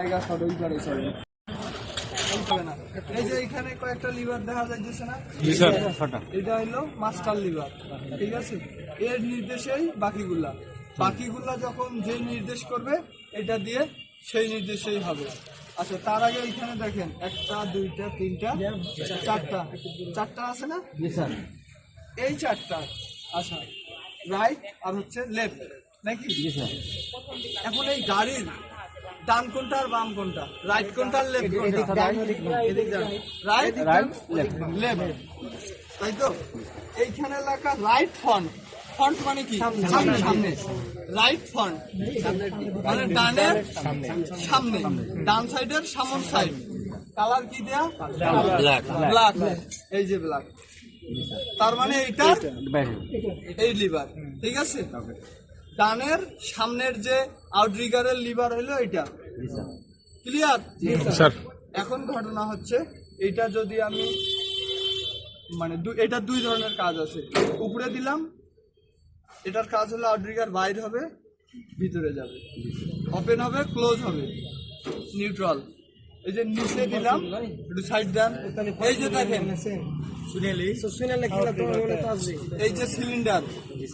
জায়গা সদই করে না। এই যে এখানে কয়েকটা লিভার দেখা যাচ্ছে না? এটা হলো মাস্টার লিভার ঠিক আছে? এর নির্দেশেই বাকিগুলা। বাকিগুলা যখন যে নির্দেশ করবে এটা দিয়ে সেই নির্দেশেই হবে। আচ্ছা তার আগে এখানে দেখেন একটা দুইটা তিনটা চারটা। চারটা আছে না? এই চারটা। আচ্ছা রাইট আর হচ্ছে লেফট নাকি? এখন এই গাড়ির ডান কোনটা আর বাম কোনটা? রাইট কোনটা আর লেফট কোনটা? রাইট লেফট তাই তো? এইখানে লেখা রাইট ফ্রন্ট ফ্রন্ট মানে কি? সামনে। সামনে রাইট ফ্রন্ট মানে ডানের সামনে। ডান সাইডের সামন সাইড কালার কি দেয়া? ব্ল্যাক এই যে ব্ল্যাক তার মানে এইটা এই লিভার ঠিক আছে? ডানের সামনের যে আউটরিগারের লিভার হলো এটা ক্লিয়ার স্যার। এখন ঘটনা হচ্ছে এটা যদি আমি মানে এটার দুই ধরনের কাজ আছে। উপরে দিলাম এটার কাজ হলো আউটরিগার বাইর হবে ভিতরে যাবে। ওপেন হবে ক্লোজ হবে। নিউট্রাল এই যে নিচে দিলাম একটু সাইড দেন। এই যে দেখেন এই? যে সিলিন্ডার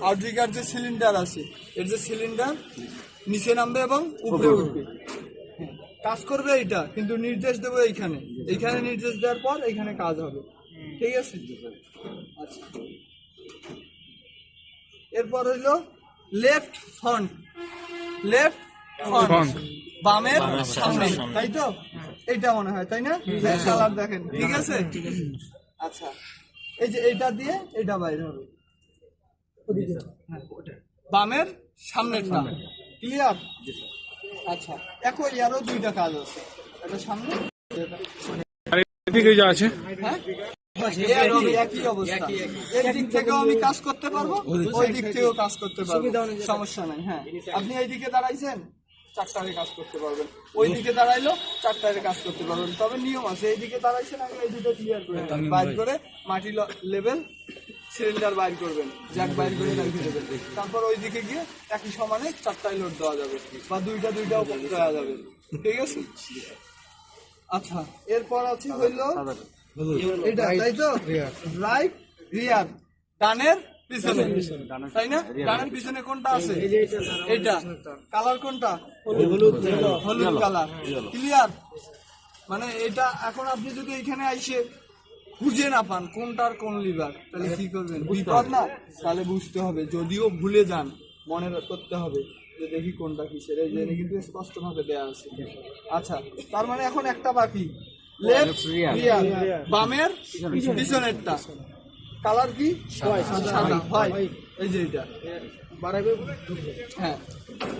আউটরিগার যে সিলিন্ডার আছে এর যে সিলিন্ডার নিচে নামবে এবং উপরে উঠবে। কাজ করবে এইটা কিন্তু নির্দেশ দেবো এইখানে। এইখানে নির্দেশ দেওয়ার পর এইখানে কাজ হবে। ঠিক আছে? আচ্ছা এরপর হইল লেফট ফ্রন্ট লেফট ফ্রন্ট বামের সামনে। তাই তো? এইটা মনে হয় তাই না? কালার দেখেন। ঠিক আছে? আচ্ছা। এই যে এইটা দিয়ে এটা বাইরে হবে। হ্যাঁ, বামের সামনেরটা ক্লিয়ার? আচ্ছা। একই আরও দুইটা কাজ আছে। এটা সামনে। আর আছে। হ্যাঁ? একই একই অবস্থা এই দিক থেকেও আমি কাজ করতে পারব ওই দিক থেকেও কাজ করতে পারব। সমস্যা নাই হ্যাঁ। আপনি এইদিকে দাঁড়াইছেন? চারটারে কাজ করতে পারবেন। ওই দিকে দাঁড়াইলো চারটারে কাজ করতে পারবেন। তবে নিয়ম আছে এই দিকে দাঁড়াইছেন আগে এই দুটো ক্লিয়ার করে। বাইর করে মাটি লেভেল সিলিন্ডার বাইর করবেন। জ্যাক বাইর করে রেখে দেবেন। তারপর ওই দিকে গিয়ে একই সমানে চারটায় লোড দেওয়া যাবে। বা দুইটা দুইটাও দেওয়া যাবে। ঠিক আছে? আচ্ছা এরপর আছে হইল এটা তাই তো? রাইট রিয়ার ডানের পিছনে। তাই না? ডানের পিছনে কোনটা আছে? এটা কালার কোনটা? হলুদ। হলুদ কালার। ক্লিয়ার মানে এটা এখন আপনি যদি এখানে আইসে খুঁজে না পান কোনটার কোন লিভার তাহলে কি করবেন? বিপদ না? তাহলে বুঝতে হবে। যদিও ভুলে যান মনে করতে হবে যে দেখি কোনটা কিসের। এই যে এটা কিন্তু স্পষ্ট ভাবে দেয়া আছে। আচ্ছা তার মানে এখন একটা বাকি। লেফট বামের পিছনেরটা। কালার কি? সাদা। এই যে এটা হ্যাঁ।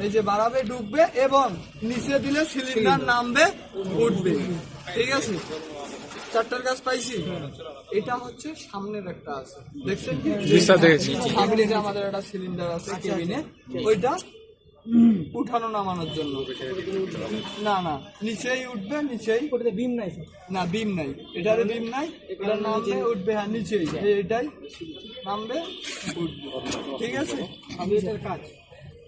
এই যে বাড়াবে ডুববে এবং নিচে দিলে সিলিন্ডার নামবে উঠবে। ঠিক আছে? চারটার কাজ পাইছি। এটা হচ্ছে সামনের একটা আছে। দেখছেন কি? সামনে যে আমাদের একটা সিলিন্ডার আছে কেবিনে ওইটা উঠানো নামানোর জন্য। না না। নিচেই উঠবে নিচেই বিম নাই না বিম নাই। এটার বিম নাই। এটা নামবে উঠবে হ্যাঁ নিচেই এই- এটাই নামবে উঠবে। ঠিক আছে? আমি এটার কাজ।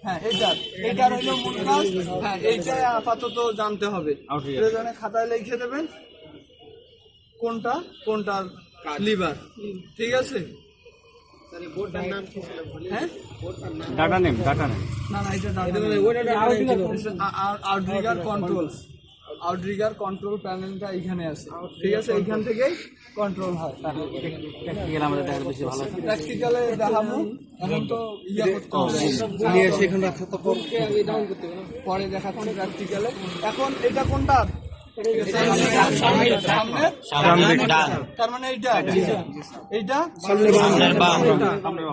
হ্যাঁ এটার এটার হলো মূল কাজ। হ্যাঁ এইটাই আপাতত জানতে হবে। প্রয়োজনে খাতায় লিখে দেবেন কোনটা কোনটার লিভার। ঠিক আছে? হ্যাঁ? ডাটা নেম ডাটা নেম না না এটা আউটরিগার কন্ট্রোল আউটরিগার কন্ট্রোল প্যানেলটা এখানে আছে। ঠিক আছে এইখান থেকেই কন্ট্রোল হয়। আমাদের দেখা বেশি ভালো প্র্যাকটিক্যালে দেখাবো। এখন তো ইয়া করতে হবে। পরে দেখাচ্ছি প্র্যাকটিক্যালে এখন এটা কোনটা? সামনে তার মানে এইটা এইটা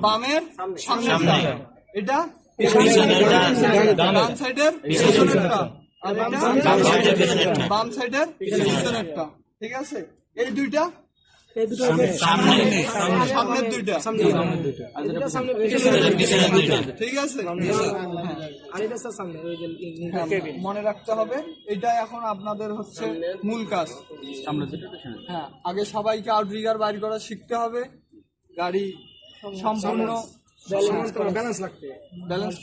বামের সামনে। এটা? ডান। সাইডের আর বাম সাইডের পিছনেরটা ঠিক আছে? এই দুইটা? সামনের দুইটা। ঠিক আছে? হ্যাঁ। হ্যাঁ, মনে রাখতে হবে এটা এখন আপনাদের হচ্ছে মূল কাজ। হ্যাঁ আগে সবাইকে আউটরিগার বাইর করা শিখতে হবে। গাড়ি সম্পূর্ণ ব্যালেন্স ব্যালেন্স